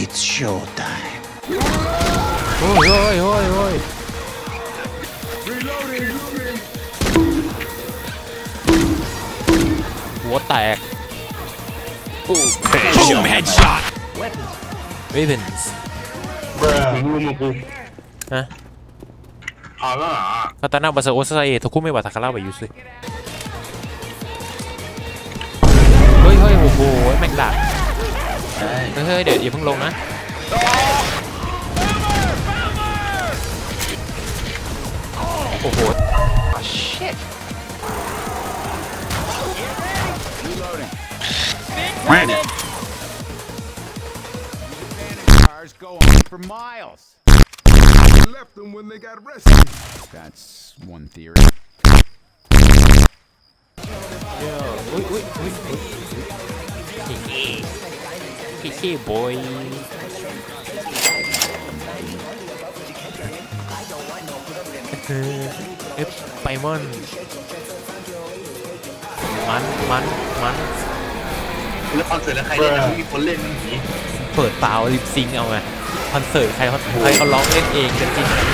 It's showtime. โอ้ยโอ้ยโอ้ยโอ้ยหัวแตก Boom headshot. weapons มึงรู้มึงกูฮะเอาแล้วเหรอคาตานาบาซาโอซาเอทคุไม่วาทาคาร่าบายุสึเฮ้ยเฮ้ยโอ้โหแม่งดักใช่ เฮ้ยเดี๋ยวอย่าเพิ่งลงนะโอ้โหอุ้ยอุ้ยอุ้ย บอยเอฟไปมอนมันมันมันแล้วคอนเสิร์ตแล้วใครเล่นนะไม่มีคนเล่นหนีเปิดเปล่าลิปซิงค์เอาไงคอนเสิร์ตใครเขาใครเขาร้องเล่นเองกันจริงอะ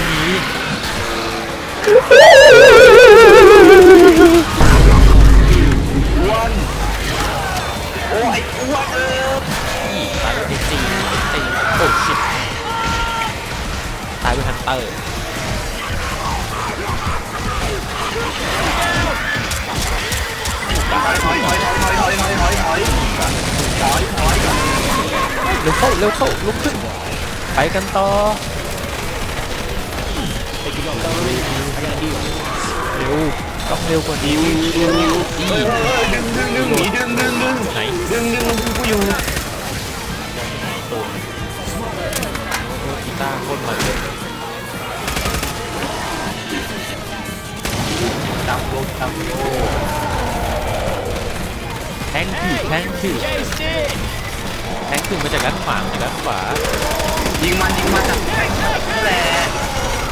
ไม่ ดิจีตีโอ้ชิบตายด้วยฮันเตอร์เร็วเข้าเร็วเข้าลุกขึ้น ไปกันต่อเร็วต้องเร็วกว่านี้ดึงดึงดึงหนีดึงดึงดึงไหนดึงดึงกูอยู่ ตัวกีตาร์โคตรมันเลยตามโลตามโลแทงคือแทงคือแทงคือมาจากด้านขวามาจากด้านขวายิงมันยิงมันจากไหนนั่นแหละ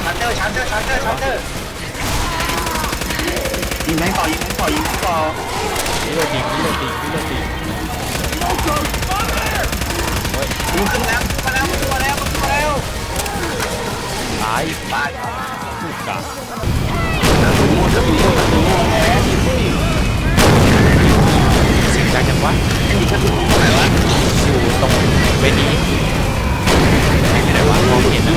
ชันเตอร์ชันเตอร์ชันเตอร์ชันเตอร์ยิงแม่งต่อยิงแม่งต่อยิงแม่งต่อายตายผู้กะเสียงดังจังวะไอ้นี่ก็ถูกไหนวะอยู่ตรงเวนี้แทงไม่ได้วะมองไม่เห็นนะ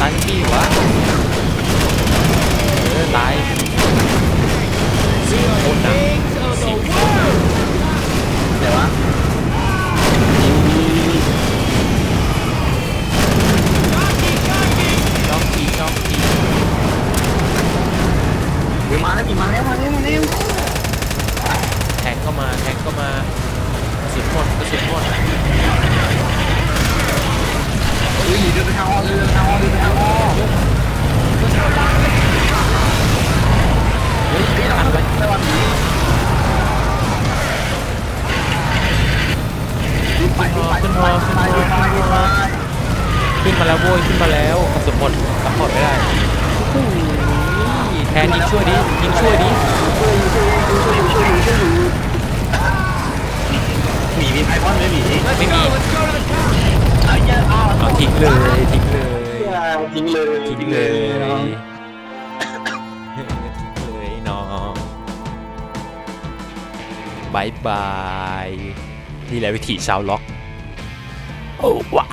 ตายที่วะเออตายโคตรดังเสียง เดี๋ยววะ จ้องทีจ้องที มึงมาแล้วมีมาแล้วมาแล้วมาแล้วแทงเข้ามาแทงเข้ามากระสุนหมดกระสุนหมดเฮ้ยเดินไปทางอ้อมเดินไปทางอ้อมเดินไปทางอ้อมเฮ้ยอัดไปไม่ว่าหนีไปขึ้นไปขึ้นไปมาขึ้นไปไปไปขึ้นมาแล้วโว้ยขึ้นมาแล้วกระสุนหมดซัพพอร์ตไม่ได้ แทนยิงช่วยดิยิงช่วยดิหมีมีไพพอนไหมหมีไม่มีเอาทิ้งเลยทิ้งเลยทิ้งเลยทิ้งเลยทิ้งเลยน้องบายบายนี่แหละวิธีชาวล็อกโอ้ว้า